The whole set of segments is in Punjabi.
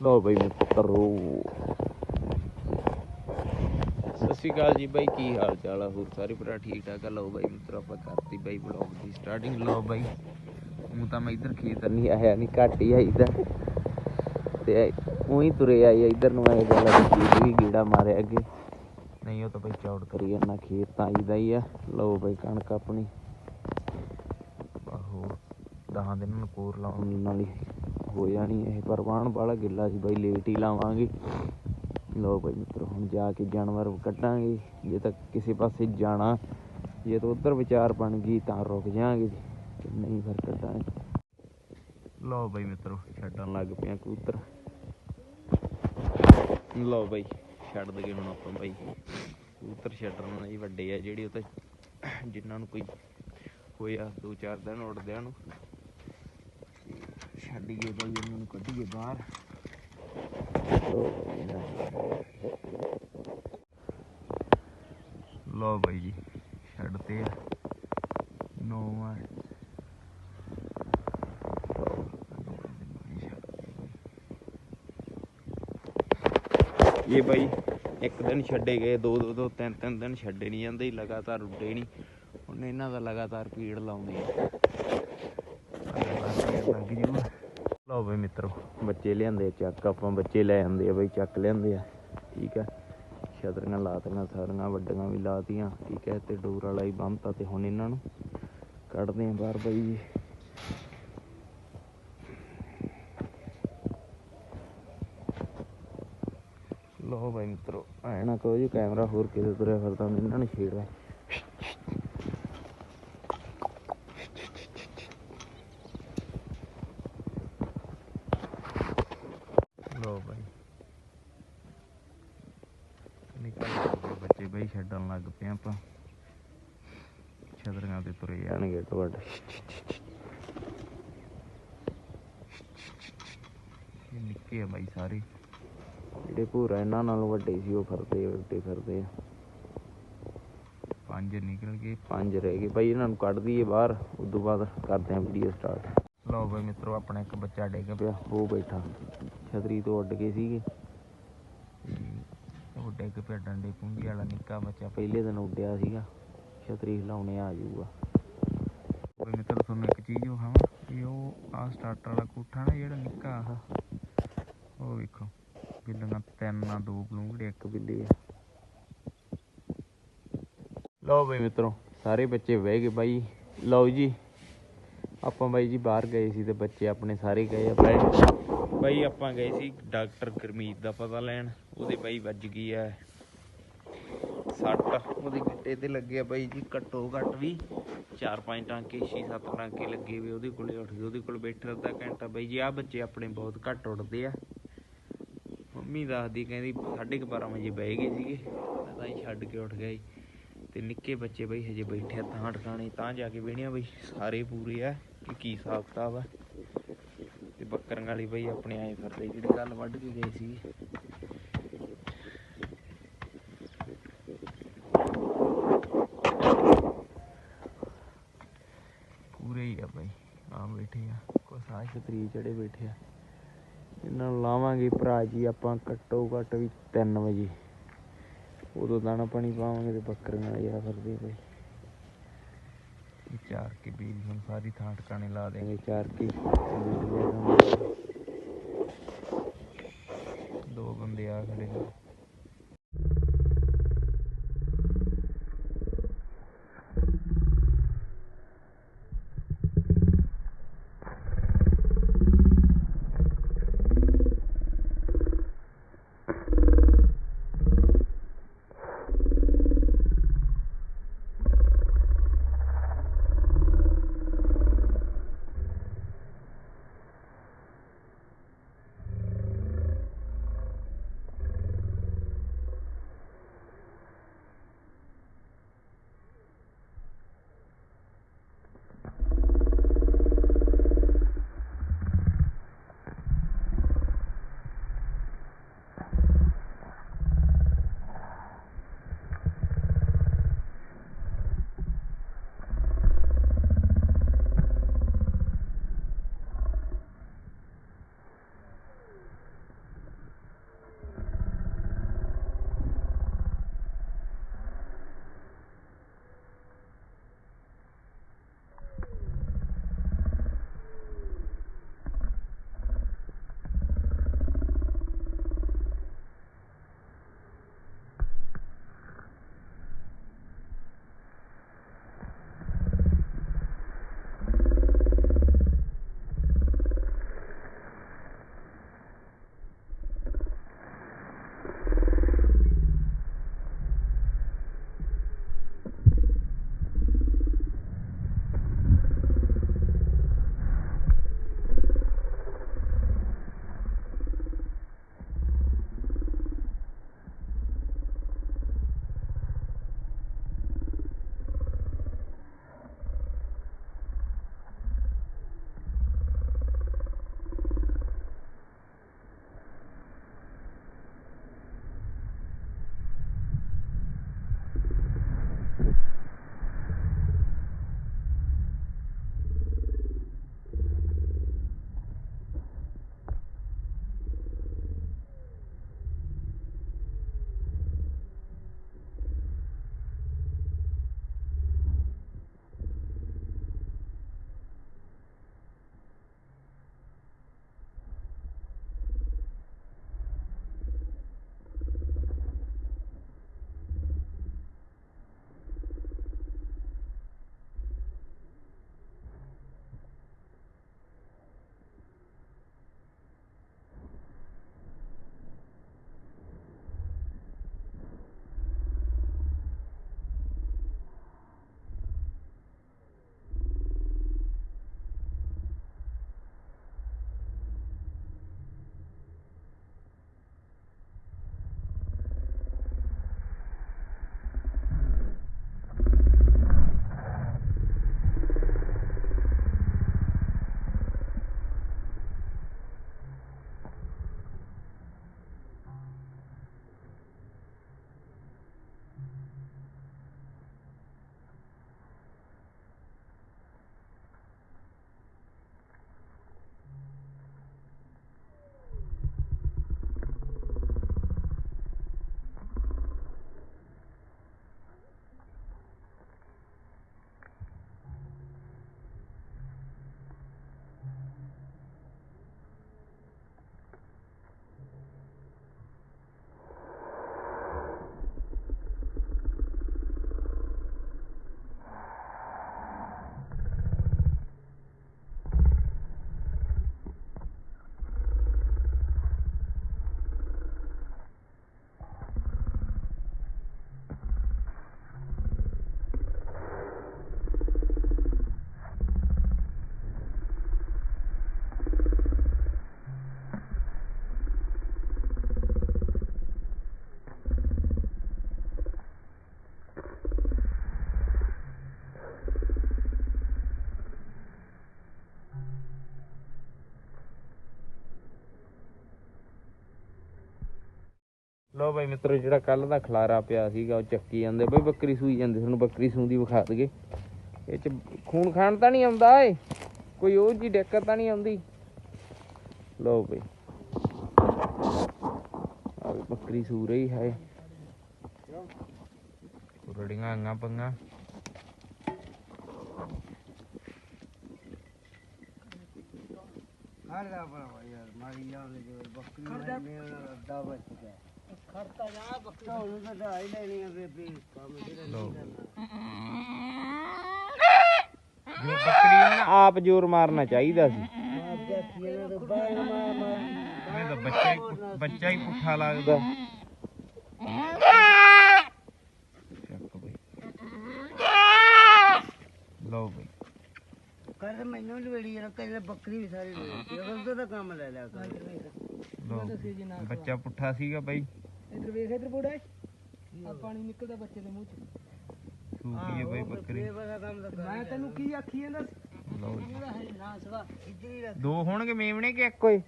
ਲੋ ਬਈ ਮਿੱਤਰੋ ਸਤਿ ਸ਼੍ਰੀ ਅਕਾਲ ਜੀ ਬਾਈ ਕੀ ਹਾਲ ਚਾਲ ਆ? ਹੋਰ ਸਾਰੇ ਭਰਾ ਠੀਕ ਠਾਕ ਆ? ਲਓ ਬਾਈ ਮਿੱਤਰੋ ਆਪਾਂ ਕਰਤੀ ਬਾਈ ਬਲੌਗ ਦੀ ਸਟਾਰਟਿੰਗ ਲਓ ਬਾਈ ਹੁਣ ਤਾਂ ਮੈਂ ਇੱਧਰ ਖੇਤ ਨਹੀਂ ਆਇਆ ਨਹੀਂ ਘੱਟ ਹੀ ਆਈਦਾ ਤੇ ਉਹੀ ਤੁਰੇ ਆਈ ਇੱਧਰ ਨੂੰ ਆਏ ਗੱਲ ਖੇਤ ਵੀ ਗੀੜਾ ਮਾਰਿਆ ਅੱਗੇ। ਨਹੀਂ ਉਹ ਤਾਂ ਬਾਈ ਚੌੜ ਕਰੀ ਜਾਂਦਾ ਖੇਤ ਤਾਂ ਆਈਦਾ ਹੀ ਆ। ਲਓ ਬਾਈ ਕਣਕ ਆਪਣੀ। ਆਹੋ ਦਹਾਂ ਦਿਨ ਨੂੰ ਕੋਰ ਲਾਉਣ। ਨਾਲ ਹੀ ਹੋ ਜਾਣੀ ਇਹ ਪਰਵਾਨ ਵਾਲਾ ਗਿੱਲਾ ਸੀ ਬਾਈ, ਲੇਟ ਹੀ ਲਾਵਾਂਗੇ। ਲੋ ਬਾਈ ਮਿੱਤਰ, ਹੁਣ ਜਾ ਕੇ ਜਾਨਵਰ ਕੱਢਾਂਗੇ। ਜੇ ਤਾਂ ਕਿਸੇ ਪਾਸੇ ਜਾਣਾ, ਜੇ ਤਾਂ ਉਧਰ ਵਿਚਾਰ ਬਣ ਗਈ ਤਾਂ ਰੁਕ ਜਾਾਂਗੇ। ਤੇ ਨਹੀਂ ਫਿਰ ਕੱਢਾਂਗੇ। ਲੋ ਬਾਈ ਮਿੱਤਰੋ, ਛੱਡਣ ਲੱਗ ਪਿਆ ਕਬੂਤਰ। ਲਓ ਬਾਈ, ਛੱਡ ਦਗੇ ਹੁਣ ਆਪਾਂ ਬਾਈ। ਕਬੂਤਰ ਛੱਡਣ ਨਹੀਂ ਵੱਡੇ ਆ ਜਿਹੜੇ ਉਹ ਤਾਂ ਜਿਨ੍ਹਾਂ ਨੂੰ ਕੋਈ ਹੋਇਆ ਦੋ ਚਾਰ ਦਿਨ ਉੱਡਦਿਆਂ ਨੂੰ। ਛੱਡੀਏ ਬਾਈ, ਇਹਨਾਂ ਨੂੰ ਕੱਢੀਏ ਬਾਹਰ। ਲੋ ਬਾਈ ਜੀ, ਛੱਡਤੇ ਆ। ਇਹ ਬਾਈ, ਇੱਕ ਦਿਨ ਛੱਡੇ ਗਏ, ਦੋ ਦੋ ਦੋ ਤਿੰਨ ਤਿੰਨ ਦਿਨ ਛੱਡੇ ਨਹੀਂ ਜਾਂਦੇ, ਲਗਾਤਾਰ ਉੱਡੇ ਨਹੀਂ। ਹੁਣ ਇਹਨਾਂ ਦਾ ਲਗਾਤਾਰ ਪੀੜ ਲਾਉਂਦੇ ਆ ਲੱਗ ਜੂ ਲਓ ਬਈ ਮਿੱਤਰੋ ਬੱਚੇ ਲਿਆਂਦੇ ਚੱਕ ਆਪਾਂ ਬੱਚੇ ਲੈ ਆਂਦੇ ਆ ਬਈ ਚੱਕ ਲਿਆਂਦੇ ਆ। ਠੀਕ ਆ? ਛਤਰੀਆਂ ਲਾਤੀਆਂ ਸਾਰੀਆਂ ਵੱਡੀਆਂ ਵੀ ਲਾਤੀਆਂ ਠੀਕ ਹੈ ਤੇ ਡੋਰ ਵਾਲਾ ਹੀ ਬੰਨਤਾ ਤੇ ਹੁਣ ਇਹਨਾਂ ਨੂੰ ਕੱਢਦੇ ਆ ਬਾਹਰ ਬਈ। ਜੀ ਲਓ ਬਈ ਮਿੱਤਰੋ ਐ ਨਾ ਕਹੋ ਜੀ ਕੈਮਰਾ ਹੋਰ ਕਿਤੇ ਤੁਰਿਆ ਫਿਰਦਾ ਹੁੰਦਾ, ਇਹਨਾਂ ਨੇ ਛੇੜਿਆ ਲੋ ਬਾਈ ਨਿਕਲ ਗਏ ਬੱਚੇ ਬਈ ਛੱਡਣ ਲੱਗ ਪਏ ਆਪਾਂ। ਛਤਰੀਆਂ ਤੇ ਤੁਰੇ ਜਾਣਗੇ ਟਵੜ ਇਹ ਨਿੱਕੇ ਆ ਬਾਈ ਸਾਰੇ। ਜਿਹੜੇ ਭੂਰਾ ਇਹਨਾਂ ਨਾਲੋਂ ਵੱਡੇ ਸੀ ਉਹ ਫਿਰਦੇ ਵੱਡੇ ਫਿਰਦੇ ਆ। ਪੰਜ ਨਿਕਲ ਗਏ। ਪੰਜ ਰਹਿ ਗਏ। ਬਾਈ ਇਹਨਾਂ ਨੂੰ ਕੱਢ ਦਈਏ ਬਾਹਰ ਉਸ ਤੋਂ ਬਾਅਦ ਕਰਦੇ ਆ ਵੀਡੀਓ ਸਟਾਰਟ ਲਓ ਬਾਈ ਮਿੱਤਰੋ ਆਪਣਾ ਇੱਕ ਬੱਚਾ ਡਿੱਗ ਪਿਆ। ਉਹ ਬੈਠਾ। ਛਤਰੀ ਤੋਂ ਉੱਡ ਗਏ ਸੀਗੇ। ਡਿੱਗ ਪਿਆ ਡੰਡੇ ਪੁੰਡੀ ਵਾਲਾ ਨਿੱਕਾ ਬੱਚਾ ਪਹਿਲੇ ਦਿਨ ਉੱਡਿਆ ਸੀਗਾ ਛਤਰੀ ਹਿਲਾਉਣੇ ਆ ਜਾਊਗਾ। ਬਾਈ ਮਿੱਤਰੋ ਤੁਹਾਨੂੰ ਇੱਕ ਚੀਜ਼ ਉਹ ਵੀ ਉਹ ਆ ਸਟਾਰਟਰ ਵਾਲਾ ਕੋਠਾ ਨਾ ਜਿਹੜਾ ਨਿੱਕਾ ਆਹ ਉਹ ਵੇਖੋ ਬਿੱਲੀਆਂ ਤਿੰਨ ਆ ਦੋ ਬਲੂੰਗੜੇ ਇੱਕ ਬਿੱਲੀ ਆ। ਲਓ ਬਈ ਮਿੱਤਰੋ ਸਾਰੇ ਬੱਚੇ ਬਹਿ ਗਏ ਬਾਈ। ਲਓ ਜੀ ਆਪਾਂ ਬਾਈ ਜੀ ਬਾਹਰ ਗਏ ਸੀ ਤੇ ਬੱਚੇ ਆਪਣੇ ਸਾਰੇ ਗਏ ਆ ਬਾਈ ਬਾਈ ਆਪਾਂ ਗਏ ਸੀ ਡਾਕਟਰ ਗੁਰਮੀਤ ਦਾ ਪਤਾ ਲੈਣ। ਉਹਦੇ ਬਾਈ ਵੱਜ ਗਈ ਐ ਸੱਟ। ਉਹਦੇ ਗਿੱਟੇ ਤੇ ਲੱਗੇ ਬਾਈ ਜੀ ਘੱਟੋ ਘੱਟ ਵੀ। 4-5 ਟਾਂਕੇ 6-7 ਟਾਂਕੇ ਲੱਗੇ ਵੀ ਉਹਦੇ ਕੋਲੇ ਉੱਠ ਗਏ। ਉਹਦੇ ਕੋਲ ਬੈਠਾ ਅੱਧਾ ਘੰਟਾ ਬਾਈ ਜੀ। ਆ ਬੱਚੇ ਆਪਣੇ ਬਹੁਤ ਘੱਟ ਉੱਡਦੇ ਆ। ਮੰਮੀ ਦੱਸਦੀ, ਕਹਿੰਦੀ 12:30 ਵਜੇ ਬਹਿ ਗਏ ਸੀਗੇ। ਮੈਂ ਤਾਂ ਹੀ ਛੱਡ ਕੇ ਉੱਠ ਗਿਆ ਸੀ ਤੇ ਨਿੱਕੇ ਬੱਚੇ ਬਈ ਹਜੇ ਬੈਠੇ ਤਾਂ ਟਿਕਾਣੇ ਤਾਂ ਜਾ ਕੇ ਵੇਣਿਆ ਬਈ ਸਾਰੇ ਪੂਰੇ ਆ ਕਿ ਕੀ ਹਿਸਾਬ ਕਿਤਾਬ ਆ। ਤੇ ਬੱਕਰੀਆਂ ਵਾਲੀ ਬਈ ਆਪਣੇ ਆਏ ਫਿਰਦੇ, ਜਿਹੜੀ ਗੱਲ ਵੱਢ ਕੇ ਗਏ ਸੀ। ਪੂਰੇ ਹੀ ਆ ਬਈ ਆ ਬੈਠੇ ਆ, ਕੋਈ ਸਾਹ ਛਤਰੀ ਚੜੇ ਬੈਠੇ ਆ। ਇਹਨਾਂ ਨੂੰ ਲਾਵਾਂਗੇ, ਭਰਾ ਜੀ, ਆਪਾਂ ਘੱਟੋ ਘੱਟ ਵੀ 3 ਵਜੇ। ਉਦੋਂ ਦਾਣਾ ਪਾਣੀ ਪਾਵਾਂਗੇ ਤੇ ਬੱਕਰੀਆਂ ਜਿਹੜਾ ਫਿਰਦੇ ਪਏ ਚਾਰ ਕੇ ਬੀਜ ਹੁਣ ਸਾਰੀ ਥਾਂ ਟਿਕਾਣੇ ਲਾ ਦੇਂਗੇ ਚਾਰ ਕੇ। ਦੋ ਬੰਦੇ ਆ ਖੜੇ ਨੇ ਲੋ ਬਾਈ ਮਿੱਤਰੋ ਜਿਹੜਾ ਕੱਲ ਦਾ ਖਲਾਰਾ ਪਿਆ ਸੀਗਾ ਉਹ ਚੱਕੀ ਜਾਂਦੇ। ਬਈ ਬੱਕਰੀ ਸੂਈ ਜਾਂਦੀ ਤੁਹਾਨੂੰ ਬੱਕਰੀ ਸੂੰਦੀ ਵਿਖਾ ਦਈਏ। ਇਹ ਚ ਖੂਨ ਖਾਣ ਤਾਂ ਨਹੀਂ ਆਉਂਦਾ ਏ ਕੋਈ ਉਹ ਜੀ ਦਿੱਕਤ ਤਾਂ ਨਹੀਂ ਆਉਂਦੀ। ਲੋ ਬਈ। ਆ ਵੀ ਬੱਕਰੀ ਸੂ ਰਹੀ ਹੈ ਰੜੀਆਂ ਆਂਗਾ ਪੰਗਾ ਖੜਦਾ ਭਰਾਵਾ ਯਾਰ ਮਾਰੀ ਜਾਂਦੇ ਜੋ ਬੱਕਰੀ ਨੇ ਮੇਰਾ ਅੱਧਾ ਬਚ ਗਿਆ। ਖੜਤਾ ਜਾ ਬੱਕਰੀ ਉਹਨੂੰ ਤਾਂ ਢਾਈ ਲੈਣੀ ਆ ਬੇਬੀ। ਕੰਮ ਜਿਹੜਾ ਲਓ। ਨਹੀਂ ਕਰਨਾ। ਜੋ ਬੱਕਰੀ ਆ ਨਾ ਆਪ ਜ਼ੋਰ ਮਾਰਨਾ ਚਾਹੀਦਾ ਸੀ। ਤਾਂ ਬੱਚਾ ਹੀ ਬੱਚਾ ਹੀ ਪੁੱਠਾ ਲੱਗਦਾ। ਚੱਕ ਬਈ। ਲਓ ਬਈ। ਕਰ ਮੈਨੂੰ ਲਵੇੜੀ ਯਾਰ ਕਹਿੰਦੇ ਬੱਕਰੀ ਵੀ ਸਾਰੀ ਲਵੇੜੀ ਉਹਦਾ ਤਾਂ ਕੰਮ ਲੈ ਲਿਆ ਕਰ। ਲਓ ਬੱਚਾ ਪੁੱਠਾ ਸੀਗਾ ਬਈ। ਇਧਰ ਵੇਖ ਇਧਰ ਬੋੜਾ ਆ ਪਾਣੀ ਨਿਕਲਦਾ ਬੱਚੇ ਦੇ ਮੂੰਹ ਚ। ਸੂਪੀ ਹੈ ਬਈ ਬੱਕਰੀ? ਮੈਂ ਤੈਨੂੰ ਕੀ ਆਖੀ ਜਾਂਦਾ ਲਓ ਜੀ। ਨਾ ਸਵਾ। ਇੱਧਰ ਹੀ ਰੱਖ। ਦੋ ਹੋਣਗੇ ਮੇਮਣੇ ਕਿ ਇੱਕੋ ਹੀ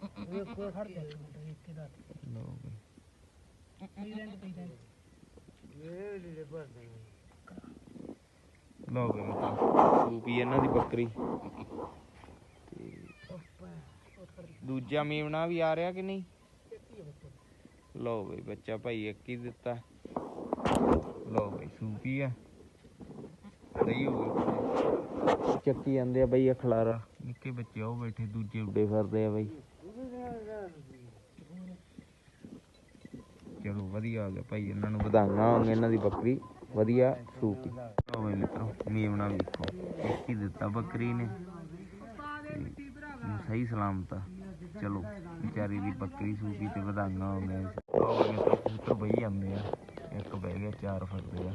ਕੋਈ ਖੜ ਜਾ ਇੱਕ ਦਾ ਲਓ ਬਈ। ਪੀ ਲੈਂਦੇ ਪੀ ਲੈਂਦੇ ਇਹ ਲੈ ਪਰ ਲਓ ਬਈ ਮਤਲਬ ਸੂਪੀ ਇਹਨਾਂ ਦੀ ਬੱਕਰੀ। ਤੇ ਦੂਜਾ ਮੇਮਣਾ ਵੀ ਆ ਰਿਹਾ ਕਿ ਨਹੀਂ? ਲਓ ਬਈ ਬੱਚਾ ਭਾਈ ਇੱਕ ਹੀ ਦਿੱਤਾ। ਲਓ ਬਈ ਸੂਪੀ ਆ। ਸਹੀ ਹੋ ਗਈ। ਚੱਕੀ ਜਾਂਦੇ ਆ ਬਈ ਅਖਲਾਰਾ ਨਿੱਕੇ ਬੱਚੇ ਉਹ ਬੈਠੇ ਦੂਜੇ ਉੱਡੇ ਫਿਰਦੇ ਆ ਬਈ। ਚਲੋ ਵਧੀਆ ਆ ਗਿਆ ਭਾਈ, ਇਹਨਾਂ ਨੂੰ ਵਧਾਈਆਂ ਹੋਣ ਇਹਨਾਂ ਦੀ ਬੱਕਰੀ। ਵਧੀਆ ਸੂਪੀ ਲਓ ਬਈ ਮਿੱਤਰੋ ਮੇਮਣਾ ਵੇਖੋ। ਇੱਕ ਹੀ ਦਿੱਤਾ ਬੱਕਰੀ ਨੇ। ਸਹੀ ਸਲਾਮਤ ਆ। ਚਲੋ, ਵਿਚਾਰੀ ਦੀ ਬੱਕਰੀ ਸੂਪੀ ਤੇ ਵਧਾਈਆਂ ਹੋ ਕਬੂਤਰ ਬਈ ਜਾਂਦੇ ਆ ਇੱਕ ਬਹਿ ਗਿਆ ਚਾਰ ਫੜਦੇ ਆ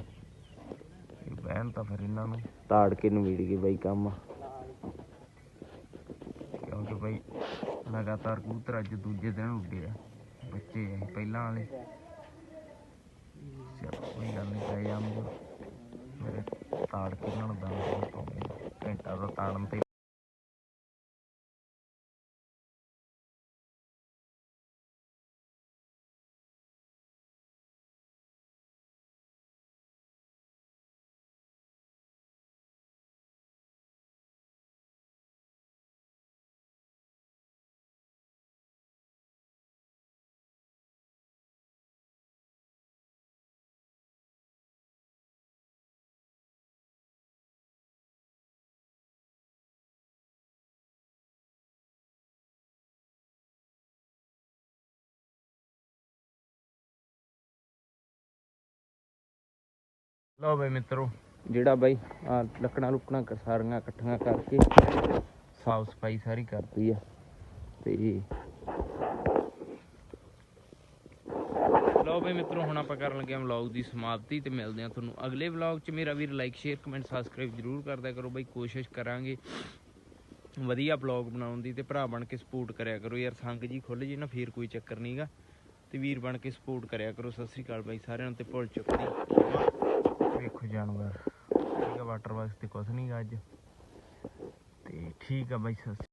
ਇਹ ਬਹਿਣ ਤਾਂ ਫਿਰ ਇਹਨਾਂ ਨੂੰ ਤਾੜ ਕੇ ਨਵੀੜ ਗਏ ਬਈ ਕੰਮ। ਕਿਉਂਕਿ ਬਈ ਲਗਾਤਾਰ ਕਬੂਤਰ ਅੱਜ ਦੂਜੇ ਦਿਨ ਉੱਡੇ ਆ। ਬੱਚੇ ਆ ਪਹਿਲਾਂ ਵਾਲੇ। ਚਲੋ ਕੋਈ ਗੱਲ ਨਹੀਂ ਪੈ ਜਾਂਦੇ ਮੇਰੇ ਤਾੜ ਕੇ ਇਹਨਾਂ ਨੂੰ ਦਾਣਾ ਪਾਉਂਦੇ ਘੰਟਾ ਦਾ ਤਾੜਨ ਤੇ ਲਓ ਬਈ ਮਿੱਤਰੋ। ਜਿਹੜਾ ਬਾਈ ਆ ਲੱਕੜਾਂ ਲੁਕੜਾਂ ਸਾਰੀਆਂ ਇਕੱਠੀਆਂ ਕਰਕੇ ਸਾਫ਼ ਸਫ਼ਾਈ ਸਾਰੀ ਕਰਦੀ ਆ। ਤੇ ਲਓ ਬਈ ਮਿੱਤਰੋ ਹੁਣ ਆਪਾਂ ਕਰਨ ਲੱਗੇ ਹਾਂ ਵਲੌਗ ਦੀ ਸਮਾਪਤੀ ਤੇ ਮਿਲਦੇ ਹਾਂ ਤੁਹਾਨੂੰ ਅਗਲੇ ਵਲੌਗ 'ਚ। ਮੇਰਾ ਵੀਰ ਲਾਈਕ ਸ਼ੇਅਰ ਕਮੈਂਟ ਸਬਸਕ੍ਰਾਈਬ ਜਰੂਰ ਕਰਦਿਆ ਕਰੋ ਬਈ। ਕੋਸ਼ਿਸ਼ ਕਰਾਂਗੇ ਵਧੀਆ ਵਲੌਗ ਬਣਾਉਣ ਦੀ ਤੇ ਭਰਾ ਬਣ ਕੇ ਸਪੋਰਟ ਕਰਿਆ ਕਰੋ। ਯਾਰ ਸੰਗ ਜੀ ਖੁੱਲ ਜੇ ਨਾ ਫੇਰ ਕੋਈ ਚੱਕਰ ਨਹੀਂਗਾ ਤੇ ਵੀਰ ਬਣ ਕੇ ਸਪੋਰਟ ਕਰਿਆ ਕਰੋ। ਸਤਿ ਸ੍ਰੀ ਅਕਾਲ ਬਾਈ ਸਾਰਿਆਂ ਨੂੰ ਤੇ ਭੁੱਲ ਵੇਖੋ ਜਾਨਵਰ ਠੀਕ ਆ ਵਾਟਰ ਵਾਸਤੇ ਕੁਛ ਨਹੀਂਗਾ ਅੱਜ। ਤੇ ਠੀਕ ਆ ਬਾਈ ਸਤਿ ਸ੍ਰੀ